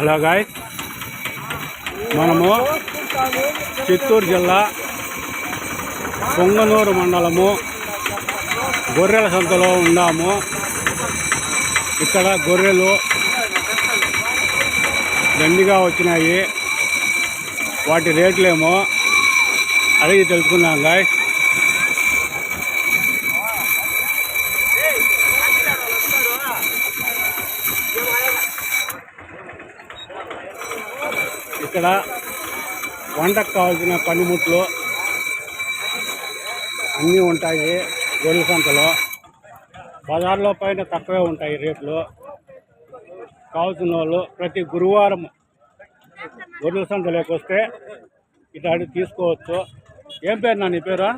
అలాగా మనము చిత్తూరు జిల్లా పొంగనూరు మండలము గొర్రెల సంతలో ఉన్నాము. ఇక్కడ గొర్రెలు దండిగా వచ్చినాయి. వాటి రేట్లేమో అడిగి తెలుసుకున్నాం గాయస్ ఇక్కడ వంటకు కావాల్సిన పనిముట్లు అన్నీ ఉంటాయి గొర్రెల సంతలో. బజార్లో పైన తక్కువే ఉంటాయి రేట్లు. కావాల్సిన వాళ్ళు ప్రతి గురువారం గొర్రెల సంతలోకి వస్తే ఇట్లాంటి తీసుకోవచ్చు. ఏం పేరు నా నీ పేరు?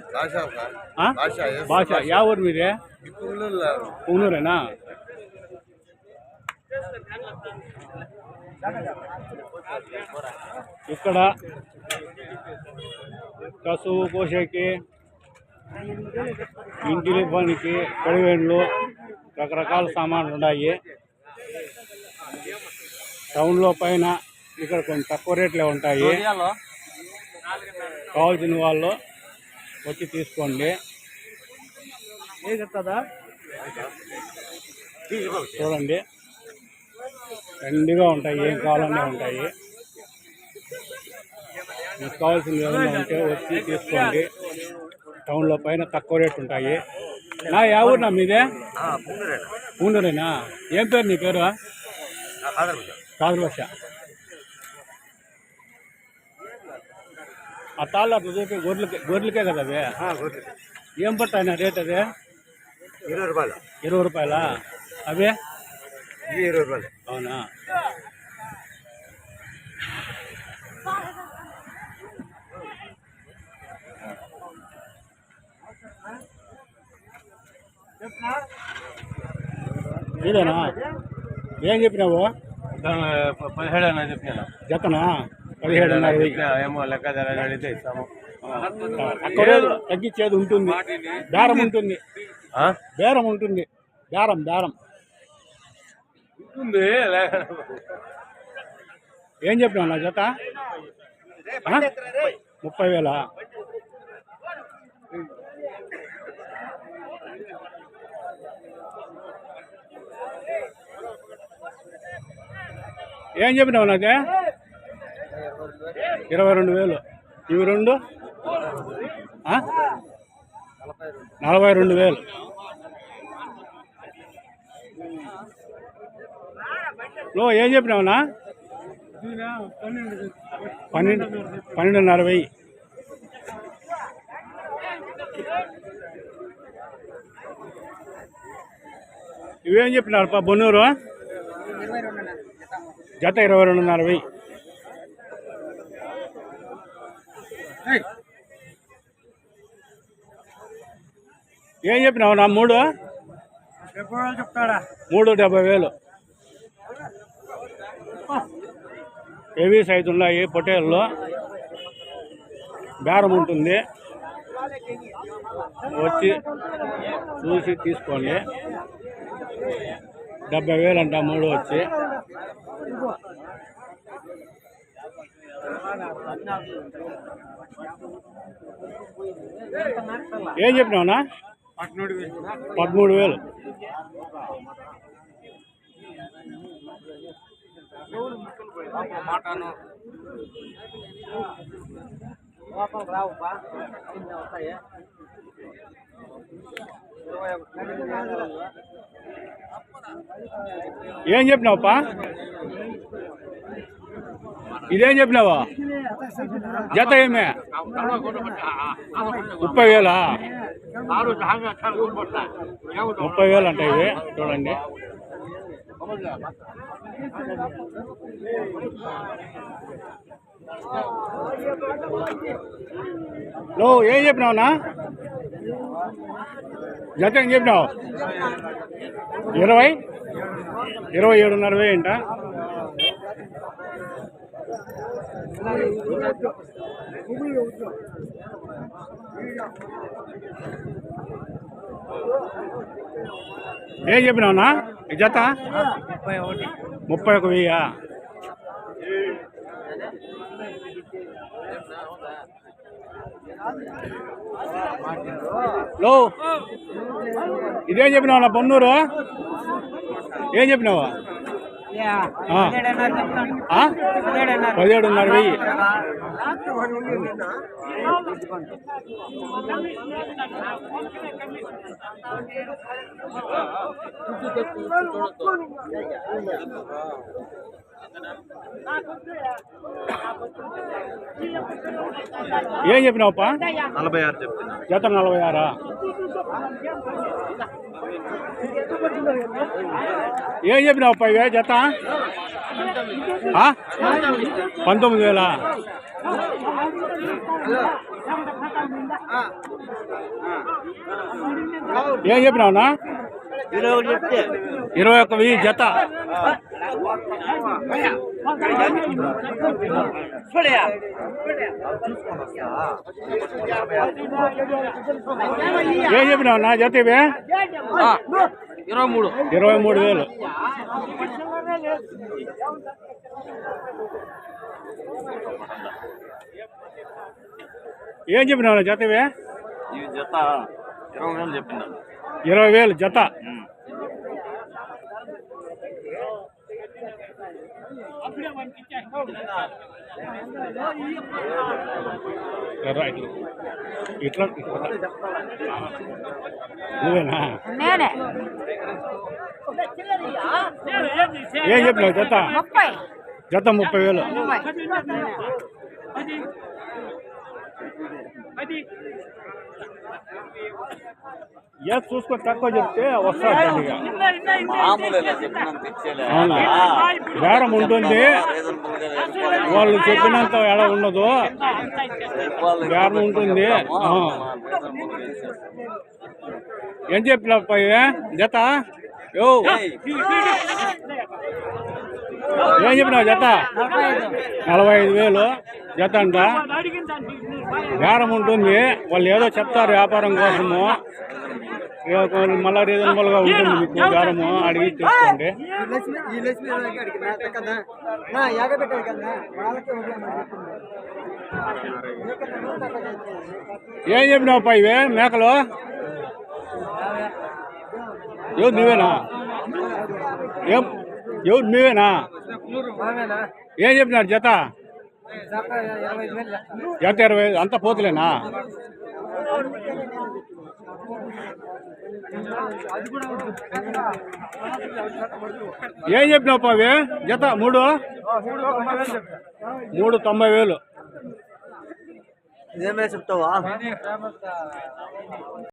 భాష యా ఊరు మీదే? ఇప్పుడు ఊనూరేనా ఇక్కడ కసువు కోసేకి ఇంటిలి పనికి పడివేండ్లు రకరకాల సామాన్లు ఉన్నాయి. టౌన్లో పైన ఇక్కడ కొంచెం తక్కువ రేట్లే ఉంటాయి. కావాల్సిన వాళ్ళు వచ్చి తీసుకోండి. చూడండి. రెండుగా ఉంటాయి ఏం కావాలన్నా ఉంటాయి. మీకు కావాల్సింది ఏదైనా ఉంటే వచ్చి తీసుకోండి. టౌన్లో పైన తక్కువ రేట్ ఉంటాయి. నా యా ఊరు నా మీదే ఊండరేనా ఏం పేరు నీ పేరు? కాదు భాష ఆ తాళ్ళు అట్లా చూపి గొర్రెలకే గొర్రెలకే కదా అవి? ఏం పడతాయి రేట్ అదే? ఇరవై రూపాయలు? ఇరవై రూపాయలా? అవే? ఇరవై రూపాయలు. అవునా? ఇదేనా ఏం చెప్పినావు? పదిహేడు అని చెప్పినాను. జతనా? వెయ్యి. ఏమో లెక్క అడిగితే ఇస్తాము. రేటు తగ్గించేది ఉంటుంది. బేరం ఉంటుంది. బేరం ఉంటుంది. బేరం బేరం. ఉంటుంది ఏం చెప్పినావు నా జత? ముప్పై వేలా? ఏం చెప్పినావు నాకే? ఇరవై రెండు వేలు. ఇవి రెండు? నలభై రెండు వేలు. నువ్వు ఏం చెప్పినావునా పన్నెండు పన్నెండున్నర వెయ్యి ఇవేం చెప్పినారు పా బొన్నూరు? జత ఇరవై రెండున్నర వెయ్యి ఏం చెప్పినావు? నా మూడు? మూడు డెబ్బై వేలు. హెవీ సైజు ఉన్నాయి? పొటేల్లో బేరం ఉంటుంది. వచ్చి చూసి తీసుకోండి. డెబ్బై వేలు అంట మూడు వచ్చి. ఏం చెప్పినావునా పదమూడు వేలు. ఏం చెప్పినావుపా? ఇదేం చెప్పినావా? జత ఏమే? ముప్పై వేలా? ముప్పై వేలు అంట ఇవి చూడండి. నువ్వు ఏం చెప్పినావునా జత ఏం చెప్పినావు? ఇరవై? ఇరవై ఏడున్నర వేయంట ఏం చెప్పినావునా జత? ముప్పై ఒకటి. ముప్పై ఒక వెయ్యి? లో ఇదేం చెప్పినావు నా ఏం చెప్పినావా? పదిహేడున్నర వెయ్యి. ఏం చెప్పినావప్ప? నలభై ఆరు చెప్తున్నా జత నలభై ఆరా? ఏం చెప్పినావు ఇవే జత? ఆ? పంతొమ్మిది వేల? ఏం చెప్పినావునా ఇరవై ఒక్క వెయ్యి జత. ఏం చెప్పినావు నా జత ఇవే? ఇరవై మూడు. ఇరవై మూడు వేలు. ఏం చెప్పినావు నా జత ఇవే? ఈ జత ఇరవై వేలు చెప్తున్నా ఇరవై వేలు జత. రైట్. ఇట్లా నువ్వేనా? నేనే. ఏం చెప్పినావు జత? ముప్పై. జత ముప్పై వేలు. ముప్పై. ఏ చూసుకొని తక్కువ చెప్తే అవునా? బేరం ఉంటుంది. వాళ్ళు చెప్పినంత ఎలా ఉండదు. బేరం ఉంటుంది. ఏం చెప్పినప్ప ఇవే? జత? యో. ఏం చెప్పినావు జత? నలభై ఐదు వేలు. జత అంట. బేరం ఉంటుంది. వాళ్ళు ఏదో చెప్తారు వ్యాపారం కోసము. మళ్ళా రీజనబుల్గా ఉంటుంది మీకు బేరము అడిగి వాళ్ళకే ఏం చెప్పినావు పా ఇవే? మేకలు? ఎవరు నువ్వేనా? ఏం? ఎవరు నువ్వేనా? ఏం చెప్పినారు జత? జత ఇరవై అంతా పోతులేనా? ఏం చెప్పినావు అవి? జత మూడు? మూడు తొంభై వేలు. ఇదేమే చెప్తావా?